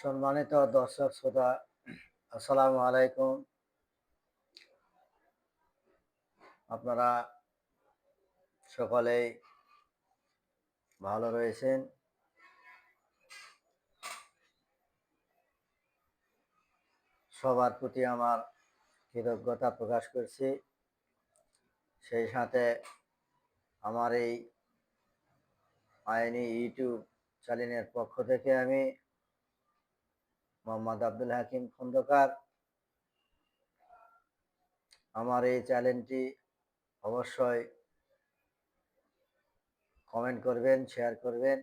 সম্মানিত দর্শক শ্রোতা, আসসালামু আলাইকুম। আপনারা সকলেই ভালো রয়েছেন। সবার প্রতি আমার কৃতজ্ঞতা প্রকাশ করছি। সেই সাথে আমার এই আইনি ইউটিউব চ্যানেলের পক্ষ থেকে আমি মোহাম্মদ আব্দুল হাকিম খন্দকার। আমার এই চ্যানেলটি অবশ্যই কমেন্ট করবেন শেয়ার করবেন।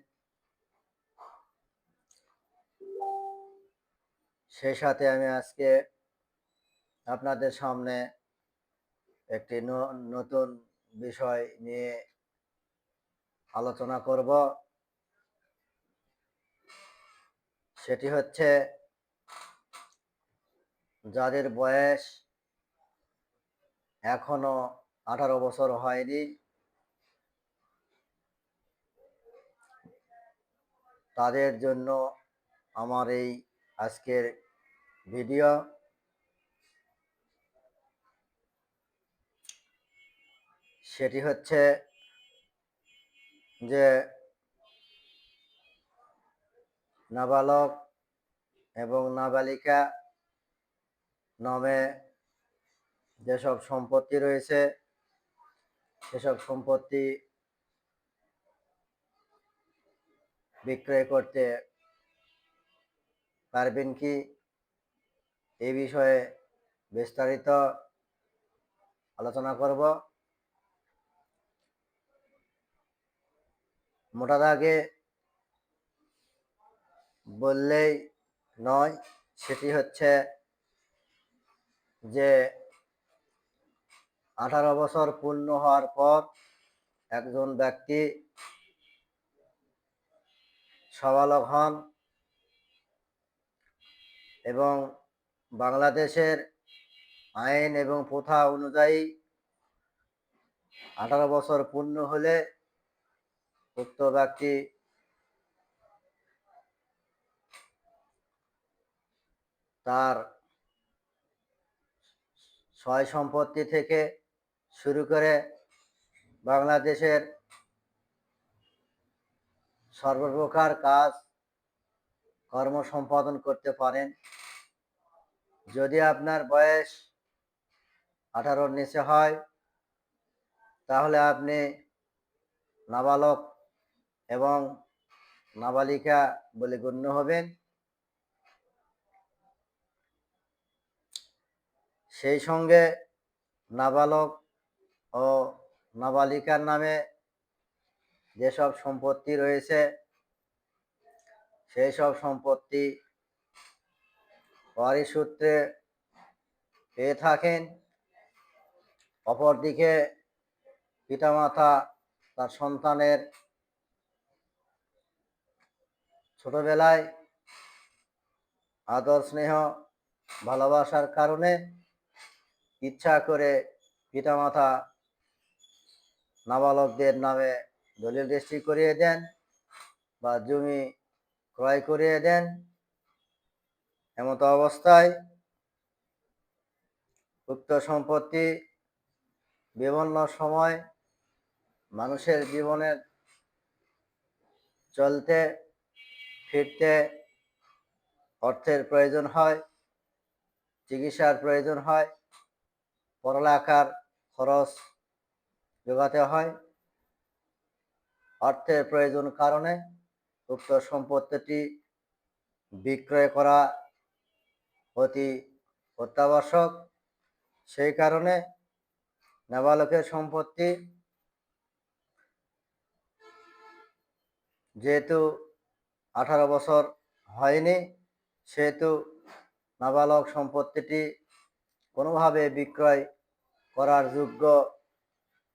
সেই সাথে আমি আজকে আপনাদের সামনে একটি নতুন বিষয় নিয়ে আলোচনা করব। সেটি হচ্ছে যাদের বয়স এখনও আঠারো বছর হয়নি, তাদের জন্য আমার এই আজকের ভিডিও। সেটি হচ্ছে যে নাবালক এবং নাবালিকা নামে যেসব সম্পত্তি রয়েছে, সেসব সম্পত্তি বিক্রয় করতে পারবেন কি? এই বিষয়ে বিস্তারিত আলোচনা করব। মোটা দাগে বললেই নয়, সেটি হচ্ছে যে আঠারো বছর পূর্ণ হওয়ার পর একজন ব্যক্তি সবালক হন এবং বাংলাদেশের আইন এবং প্রথা অনুযায়ী আঠারো বছর পূর্ণ হলে উক্ত ব্যক্তি তার সয় সম্পত্তি থেকে শুরু করে বাংলাদেশের সর্বপ্রকার কাজ কর্ম সম্পাদন করতে পারেন। যদি আপনার বয়স আঠারোর নিচে হয়, তাহলে আপনি নাবালক এবং নাবালিকা বলে গণ্য হবেন। সেই সঙ্গে নাবালক ও নাবালিকার নামে যেসব সম্পত্তি রয়েছে, সেই সব সম্পত্তি সূত্রে পেয়ে থাকেন। অপরদিকে পিতামাতা তার সন্তানের ছোটবেলায় আদর স্নেহ ভালোবাসার কারণে ইচ্ছা করে পিতামাতা নাবালকদের নামে দলিল রেজিস্ট্রি করিয়ে দেন বা জমি ক্রয় করিয়ে দেন, এমত অবস্থায় উক্ত সম্পত্তি বিভিন্ন সময় মানুষের জীবনের চলতে, ফিরতে অর্থের প্রয়োজন হয়, চিকিৎসার প্রয়োজন হয়। পড়ালেখার খরচ যোগাতে হয়। অর্থের প্রয়োজন কারণে উক্ত সম্পত্তিটি বিক্রয় করা অতি অত্যাবশ্যক। সেই কারণে নাবালকের সম্পত্তি যেহেতু আঠারো বছর হয়নি, সেহেতু নাবালক সম্পত্তিটি কোনোভাবে বিক্রয় করার যোগ্য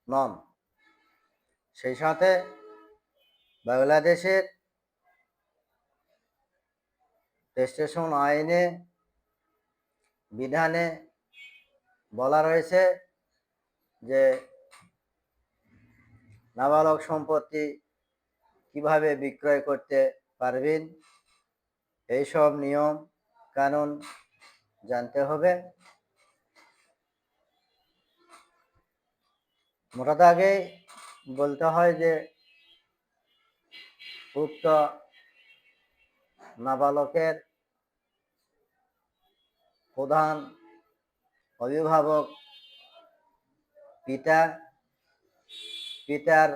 নন। সেই সাথে বাংলাদেশের রেজিস্ট্রেশন আইনে, বিধানে বলা রয়েছে যে নাবালক সম্পত্তি কীভাবে বিক্রয় করতে পারবেন, এইসব নিয়ম কানুন জানতে হবে। মোটা দাগে বলতে হয় যে উক্ত নাবালকের প্রধান অভিভাবক পিতা, পিতার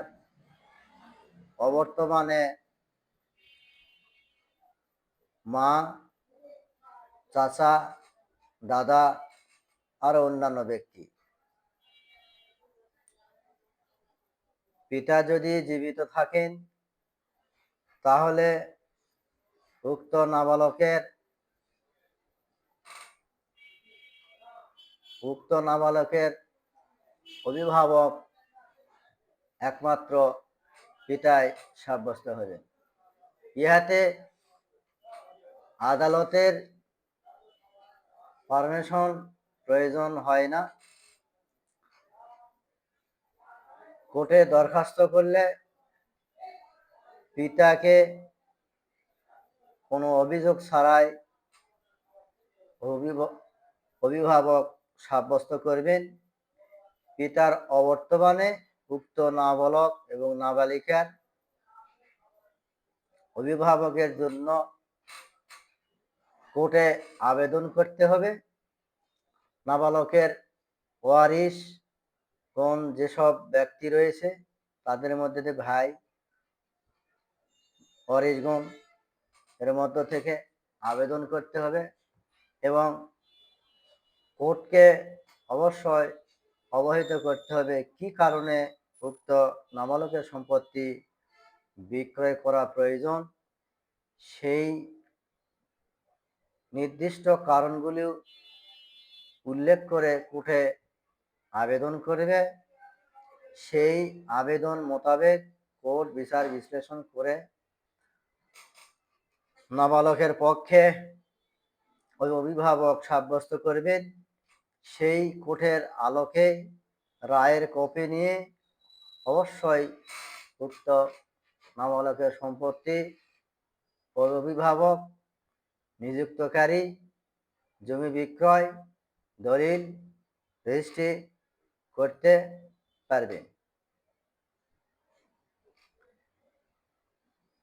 অবর্তমানে মা, চাচা, দাদা আরও অন্যান্য ব্যক্তি। পিতা যদি জীবিত থাকেন, তাহলে উক্ত নাবালকের উক্ত নাবালকের অভিভাবক একমাত্র পিতায় সাব্যস্ত হবে ইহাতে আদালতের পারমিশন প্রয়োজন হয় না। কোর্টে দরখাস্ত করলে পিতাকে কোনো অভিযোগ ছাড়াই অভিভ- অভিভাবক সাব্যস্ত করবেন। পিতার অবর্তমানে উক্ত নাবালক এবং নাবালিকার অভিভাবকের জন্য কোর্টে আবেদন করতে হবে। নাবালকের ওয়ারিশ কোন যেসব ব্যক্তি রয়েছে, তাদের মধ্যে ভাই ওয়ারিশগণ এর মধ্য থেকে আবেদন করতে হবে এবং কোর্টকে অবশ্যই অবহিত করতে হবে কি কারণে উক্ত নাবালকের সম্পত্তি বিক্রয় করা প্রয়োজন। সেই নির্দিষ্ট কারণগুলি উল্লেখ করে কোর্টে আবেদন করবে। সেই আবেদন মোতাবেক কোর্ট বিচার বিশ্লেষণ করে নাবালকের পক্ষে ওই অভিভাবক সাব্যস্ত করবেন। সেই কোর্টের আলোকে রায়ের কপি নিয়ে অবশ্যই উক্ত নাবালকের সম্পত্তি ওই অভিভাবক, নিযুক্তকারী, জমি বিক্রয়, দলিল, রেজিস্ট্রি করতে পারবে।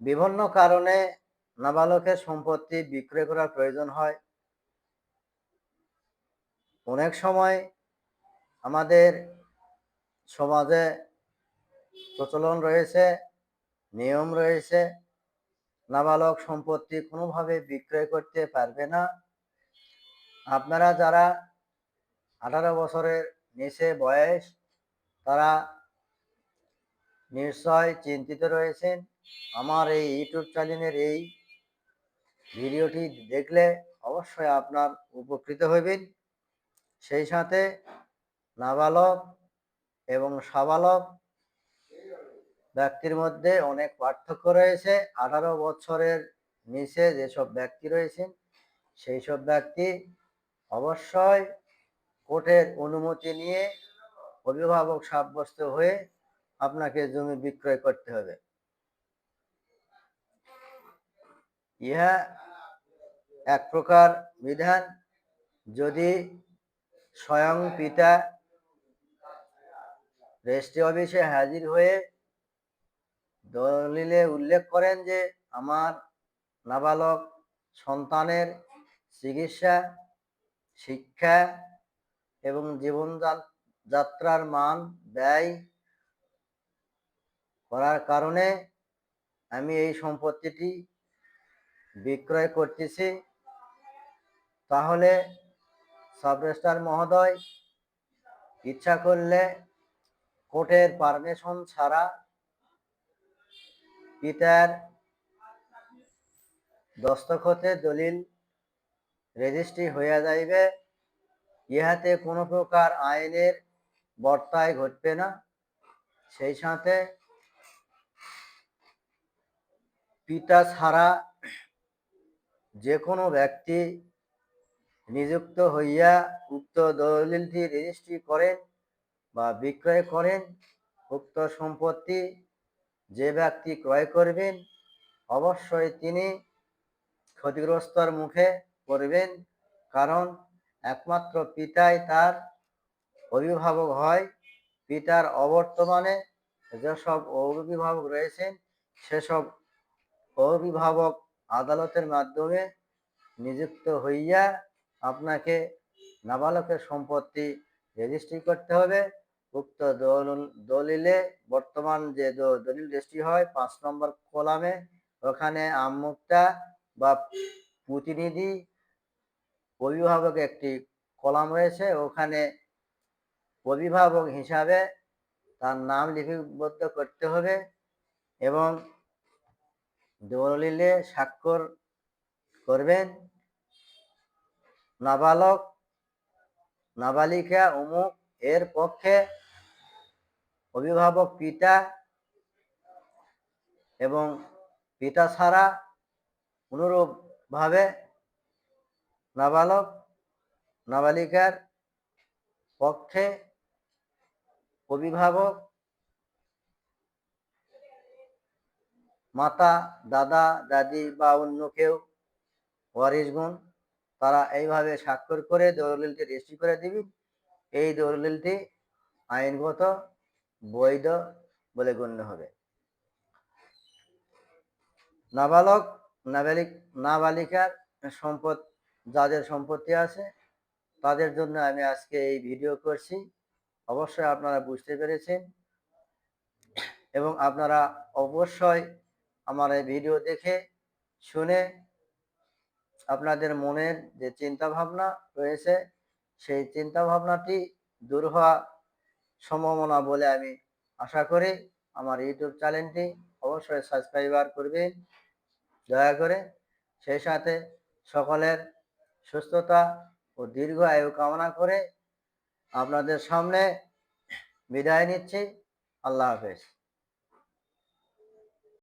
বিভিন্ন কারণে নাবালকের সম্পত্তি বিক্রয় করার প্রয়োজন হয়। অনেক সময় আমাদের সমাজে প্রচলন রয়েছে, নিয়ম রয়েছে, নাবালক সম্পত্তি কোনোভাবে বিক্রয় করতে পারবে না। আপনারা যারা আঠারো বছরের নিচে বয়স, তারা নিশ্চয় চিন্তিত রয়েছেন। আমার এই ইউটিউব চ্যানেলের এই ভিডিওটি দেখলে অবশ্যই আপনার উপকৃত হবেন সেই সাথে নাবালক এবং সাবালক ব্যক্তির মধ্যে অনেক পার্থক্য রয়েছে। আঠারো বছরের নিচে যেসব ব্যক্তি রয়েছেন সেই সব ব্যক্তি অবশ্যই কোর্টের অনুমতি নিয়ে অভিভাবক সাব্যস্ত হয়ে আপনাকে জমি বিক্রয় করতে হবে। ইহা এক প্রকার বিধান। যদি স্বয়ং পিতা রেজিস্ট্রি অফিসে হাজির হয়ে দলিলে উল্লেখ করেন যে আমার নাবালক সন্তানের চিকিৎসা, শিক্ষা এবং জীবন যাত্রার মান ব্যয় করার কারণে আমি এই সম্পত্তিটি বিক্রয় করতেছি। তাহলে সাবরেস্টার মহোদয়, ইচ্ছা করলে কোর্টের পারমিশন ছাড়া পিতার দস্তখতে দলিল রেজিস্ট্রি হইয়া যাইবে। ইহাতে কোনো প্রকার আইনের বর্তায় ঘটবে না। সেই সাথে পিতা ছাড়া যে কোনো ব্যক্তি নিযুক্ত হইয়া উক্ত দলিলটি রেজিস্ট্রি করেন বা বিক্রয় করেন, উক্ত সম্পত্তি যে ব্যক্তি ক্রয় করবেন, অবশ্যই তিনি ক্ষতিগ্রস্তর মুখে পড়বেন। কারণ একমাত্র পিতাই তার অভিভাবক হয়। পিতার অবর্তমানে যেসব অভিভাবক রয়েছেন, সেসব অভিভাবক আদালতের মাধ্যমে নিযুক্ত হইয়া আপনাকে নাবালকের সম্পত্তি রেজিস্ট্রি করতে হবে। উক্ত দল- দলিলে বর্তমান যে দলিল রেজিস্ট্রি হয়, পাঁচ নম্বর কলামে, ওখানে আমুকটা বা প্রতিনিধি অভিভাবক একটি কলাম রয়েছে, ওখানে অভিভাবক হিসাবে তার নাম লিপিবদ্ধ করতে হবে এবং দলিলে স্বাক্ষর করবেন। নাবালক, নাবালিকা, অমুক, এর পক্ষে অভিভাবক পিতা এবং পিতা ছাড়া অনুরূপভাবে নাবালক, নাবালিকার পক্ষে অভিভাবক, মাতা, দাদা, দাদি বা অন্য কেউ ওয়ারিশগুণ তারা এইভাবে স্বাক্ষর করে দলিলটি রেজিস্ট্রি করে দিবি। এই দলিলটি আইনগত বৈধ বলে গণ্য হবে। নাবালক, নাবালিক, নাবালিকার সম্পদ যাদের সম্পত্তি আছে, তাদের জন্য আমি আজকে এই ভিডিও করছি। অবশ্যই আপনারা বুঝতে পেরেছেন। এবং আপনারা অবশ্যই আমার এই ভিডিও দেখে, শুনে আপনাদের মনের যে চিন্তা ভাবনা রয়েছে, সেই চিন্তা ভাবনাটি দূর হওয়া সম্ভাবনা বলে আমি আশা করি আমার ইউটিউব চ্যানেলটি অবশ্যই সাবস্ক্রাইবার করবেন। দয়া করে সেই সাথে সকলের সুস্থতা ও দীর্ঘ আয়ু কামনা করে আপনাদের সামনে বিদায় নিচ্ছি। আল্লাহ হাফেজ।